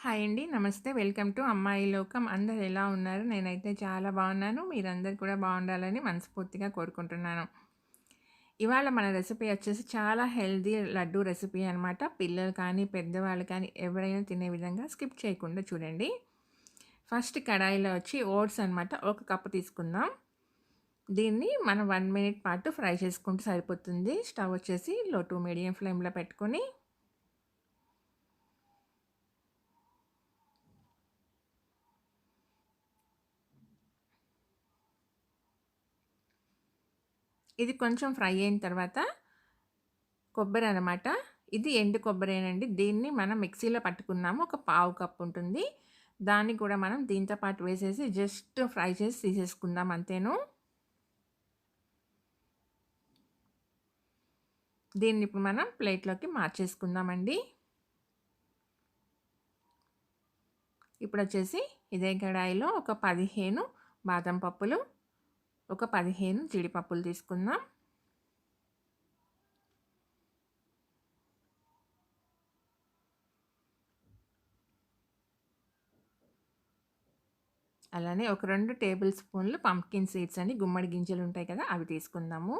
Hi అండి. నమస్తే. Welcome to అమ్మాయి లోకం. అందరు ఎలా ఉన్నారు? నేనైతే చాలా బాగున్నాను. మీరందరు కూడా బాగుండాలని మనస్ఫూర్తిగా కోరుకుంటున్నాను. ఇవాళ మన రెసిపీ వచ్చేసి చాలా హెల్దీ లడ్డు రెసిపీ అనమాట పిల్లలు కానీ పెద్దవాళ్ళు కానీ ఎవరైనా తినే విధంగా స్కిప్ చేయకుండా చూడండి. ఫస్ట్ కడాయిలో వచ్చి ఓట్స్ అనమాట ఒక కప్పు తీసుకుందాం. దీన్ని మనం వన్ మినిట్ పాటు ఫ్రై చేసుకుంటే సరిపోతుంది. స్టవ్ వచ్చేసి లో టు మీడియం ఫ్లేమ్లో పెట్టుకొని ఇది కొంచెం ఫ్రై అయిన తర్వాత కొబ్బరి అనమాట ఇది ఎండు కొబ్బరేనండి. దీన్ని మనం మిక్సీలో పట్టుకున్నాము. ఒక పావు కప్పు ఉంటుంది. దాన్ని కూడా మనం దీంతో పాటు వేసేసి జస్ట్ ఫ్రై చేసి తీసేసుకుందాం అంతేను. దీన్ని ఇప్పుడు మనం ప్లేట్లోకి మార్చేసుకుందామండి. ఇప్పుడు వచ్చేసి ఇదే కడాయిలో ఒక పదిహేను బాదం పప్పులు ఒక పదిహేను జీడిపప్పులు తీసుకుందాం. అలానే ఒక రెండు టేబుల్ స్పూన్లు పంప్కిన్ సీడ్స్ అని గుమ్మడి గింజలు ఉంటాయి కదా అవి తీసుకుందాము.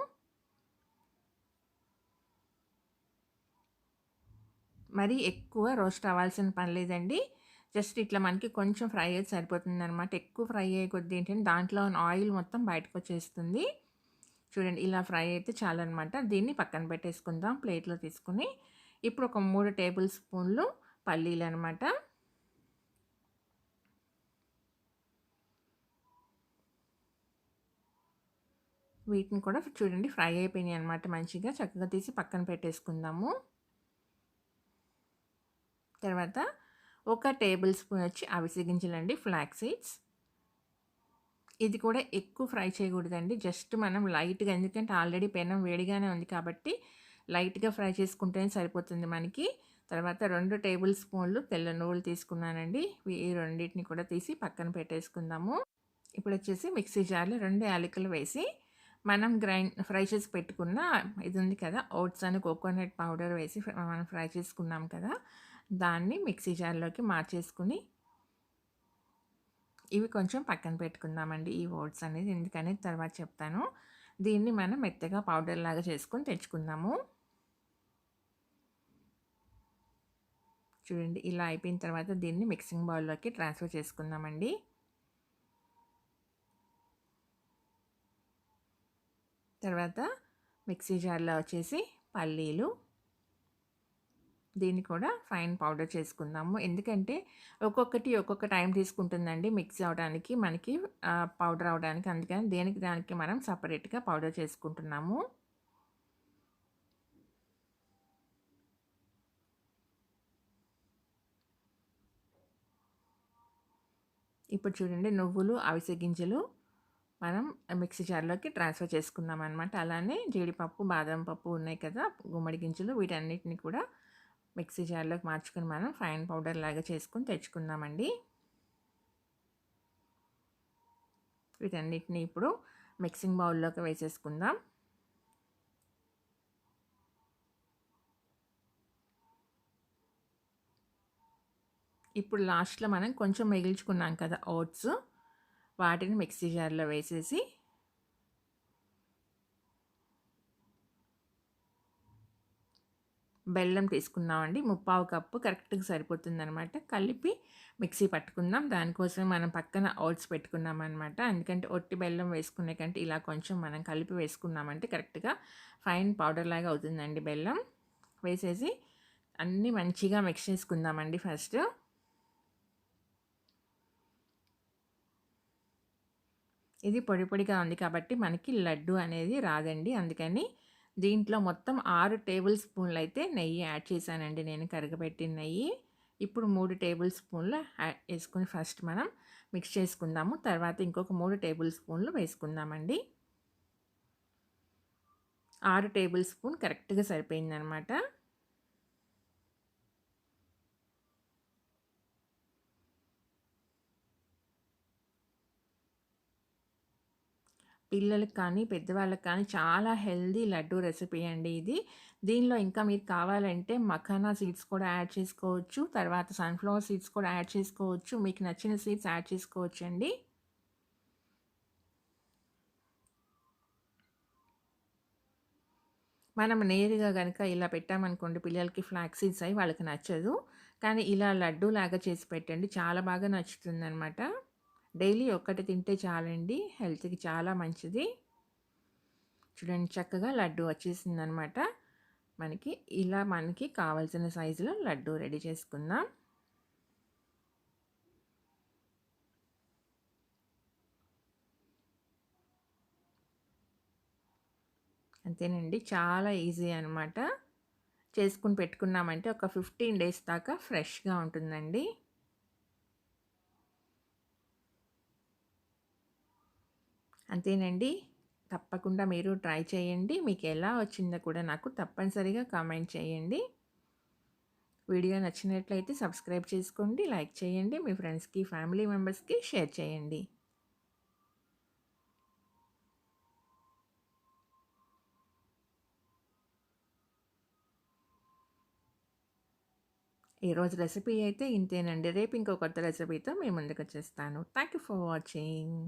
మరి ఎక్కువ రోస్ట్ అవ్వాల్సిన పని లేదండి. జస్ట్ ఇట్లా మనకి కొంచెం ఫ్రై అయితే సరిపోతుంది అనమాట ఎక్కువ ఫ్రై అయ్యే కొద్ది ఏంటంటే దాంట్లో ఆయిల్ మొత్తం బయటకు వచ్చేస్తుంది. చూడండి ఇలా ఫ్రై అయితే చాలన్నమాట. దీన్ని పక్కన పెట్టేసుకుందాం ప్లేట్లో తీసుకుని. ఇప్పుడు ఒక మూడు టేబుల్ స్పూన్లు పల్లీలు అనమాట వీటిని కూడా చూడండి ఫ్రై అయిపోయినాయి అనమాట మంచిగా. చక్కగా తీసి పక్కన పెట్టేసుకుందాము. తర్వాత ఒక టేబుల్ స్పూన్ వచ్చి అవిసి గింజలండి ఫ్లాక్ సీడ్స్. ఇది కూడా ఎక్కువ ఫ్రై చేయకూడదండి. జస్ట్ మనం లైట్గా ఎందుకంటే ఆల్రెడీ పెనం వేడిగానే ఉంది కాబట్టి లైట్గా ఫ్రై చేసుకుంటేనే సరిపోతుంది మనకి. తర్వాత రెండు టేబుల్ స్పూన్లు తెల్ల నువ్వులు తీసుకున్నానండి. ఈ రెండింటిని కూడా తీసి పక్కన పెట్టేసుకుందాము. ఇప్పుడు వచ్చేసి మిక్సీ జార్లో రెండు యాలకులు వేసి మనం గ్రైండ్ ఫ్రై చేసి పెట్టుకున్న ఇది ఉంది కదా ఓట్స్ అని కోకోనట్ పౌడర్ వేసి మనం ఫ్రై చేసుకున్నాం కదా దాన్ని మిక్సీ జార్లోకి మార్చేసుకుని ఇవి కొంచెం పక్కన పెట్టుకుందామండి ఈ ఓట్స్ అనేది. ఎందుకని తర్వాత చెప్తాను. దీన్ని మనం మెత్తగా పౌడర్ లాగా చేసుకొని తెచ్చుకుందాము. చూడండి ఇలా అయిపోయిన తర్వాత దీన్ని మిక్సింగ్ బౌల్లోకి ట్రాన్స్ఫర్ చేసుకుందామండి. తర్వాత మిక్సీ జార్లో వచ్చేసి పల్లీలు దీన్ని కూడా ఫైన్ పౌడర్ చేసుకుందాము. ఎందుకంటే ఒక్కొక్కటి ఒక్కొక్క టైం తీసుకుంటుందండి మిక్స్ అవడానికి మనకి పౌడర్ అవడానికి. అందుకని దేనికి దానికి మనం సపరేట్గా పౌడర్ చేసుకుంటున్నాము. ఇప్పుడు చూడండి నువ్వులు అవిసె గింజలు మనం మిక్సీ జార్లోకి ట్రాన్స్ఫర్ చేసుకున్నాం అనమాట అలానే జీడిపప్పు బాదం పప్పు ఉన్నాయి కదా గుమ్మడి గింజలు వీటన్నిటిని కూడా మిక్సీ జార్లోకి మార్చుకుని మనం ఫైన్ పౌడర్ లాగా చేసుకొని తెచ్చుకుందామండి. వీటన్నిటిని ఇప్పుడు మిక్సింగ్ బౌల్లోకి వేసేసుకుందాం. ఇప్పుడు లాస్ట్లో మనం కొంచెం మిగిల్చుకున్నాం కదా ఓట్స్ వాటిని మిక్సీ జార్లో వేసేసి బెల్లం తీసుకున్నామండి. ముప్పావు కప్పు కరెక్ట్గా సరిపోతుంది అనమాట కలిపి మిక్సీ పట్టుకుందాం. దానికోసం మనం పక్కన ఓట్స్ పెట్టుకున్నాం అనమాట ఎందుకంటే ఒట్టి బెల్లం వేసుకునే కంటే ఇలా కొంచెం మనం కలిపి వేసుకున్నామంటే కరెక్ట్గా ఫైన్ పౌడర్ లాగా అవుతుందండి బెల్లం. వేసేసి అన్నీ మంచిగా మిక్స్ చేసుకుందామండి ఫస్ట్. ఇది పొడి పొడిగా ఉంది కాబట్టి మనకి లడ్డు అనేది రాదండి. అందుకని దీంట్లో మొత్తం ఆరు టేబుల్ స్పూన్లు అయితే నెయ్యి యాడ్ చేశానండి నేను కరగబెట్టిన నెయ్యి. ఇప్పుడు మూడు టేబుల్ స్పూన్లు వేసుకుని ఫస్ట్ మనం మిక్స్ చేసుకుందాము. తర్వాత ఇంకొక మూడు టేబుల్ స్పూన్లు వేసుకుందామండి. ఆరు టేబుల్ స్పూన్ కరెక్ట్గా సరిపోయిందనమాట. పిల్లలకు కానీ పెద్దవాళ్ళకి కానీ చాలా హెల్దీ లడ్డు రెసిపీ అండి ఇది. దీనిలో ఇంకా మీరు కావాలంటే మఖానా సీడ్స్ కూడా యాడ్ చేసుకోవచ్చు. తర్వాత సన్ఫ్లవర్ సీడ్స్ కూడా యాడ్ చేసుకోవచ్చు. మీకు నచ్చిన సీడ్స్ యాడ్ చేసుకోవచ్చు అండి. మనం నేరుగా కనుక ఇలా పెట్టామనుకోండి పిల్లలకి ఫ్లాక్ సీడ్స్ అయి వాళ్ళకి నచ్చదు. కానీ ఇలా లడ్డు లాగా చేసి పెట్టండి. చాలా బాగా నచ్చుతుంది అనమాట డైలీ ఒక్కటి తింటే చాలండి హెల్త్కి చాలా మంచిది. చూడండి చక్కగా లడ్డు వచ్చేసింది అనమాట మనకి ఇలా మనకి కావాల్సిన సైజులో లడ్డు రెడీ చేసుకుందాం. అంతేనండి చాలా ఈజీ అనమాట. చేసుకుని పెట్టుకున్నామంటే ఒక ఫిఫ్టీన్ డేస్ దాకా ఫ్రెష్గా ఉంటుందండి. అంతేనండి. తప్పకుండా మీరు ట్రై చేయండి. మీకు ఎలా వచ్చిందో కూడా నాకు తప్పనిసరిగా కామెంట్ చేయండి. వీడియో నచ్చినట్లయితే సబ్స్క్రైబ్ చేసుకోండి లైక్ చేయండి మీ ఫ్రెండ్స్కి ఫ్యామిలీ మెంబర్స్కి షేర్ చేయండి. ఈరోజు రెసిపీ అయితే ఇంతేనండి. రేపు ఇంకో కొత్త రెసిపీతో మేము ముందుకు వచ్చేస్తాను. Thank you for watching.